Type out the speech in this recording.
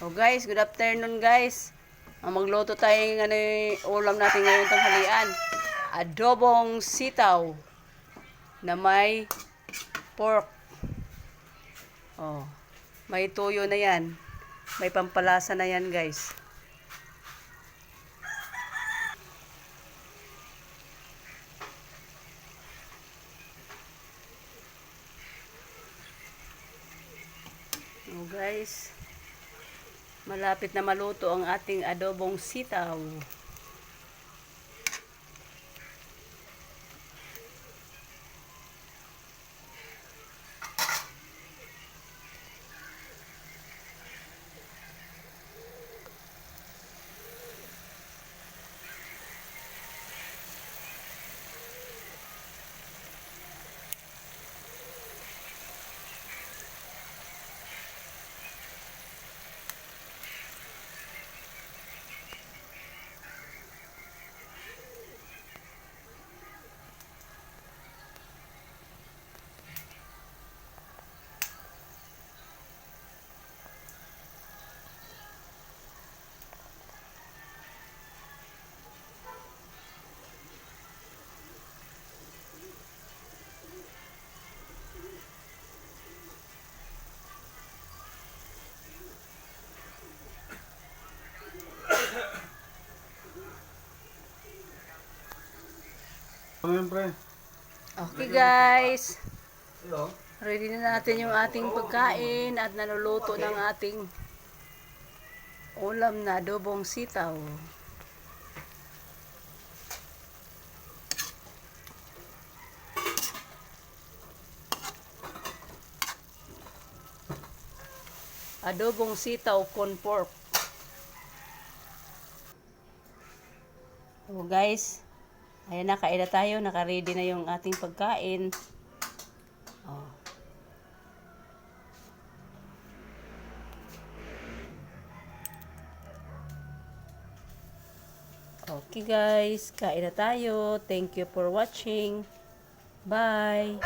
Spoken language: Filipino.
Oh guys, good afternoon guys. Ang magluto tayo ng ano, ulam natin ngayon tanghalian. Adobong sitaw na may pork. Oh, may tuyo na yan. May pampalasa na yan guys. Oh guys, malapit na maluto ang ating adobong sitaw. Ano yun, pre? Okay guys, ready na natin yung ating pagkain at naluluto ng ating ulam na adobong sitaw. Adobong sitaw con pork. Oh guys, ayan na, kain na tayo. Naka-ready na yung ating pagkain. Oh. Okay guys, kain na tayo. Thank you for watching. Bye!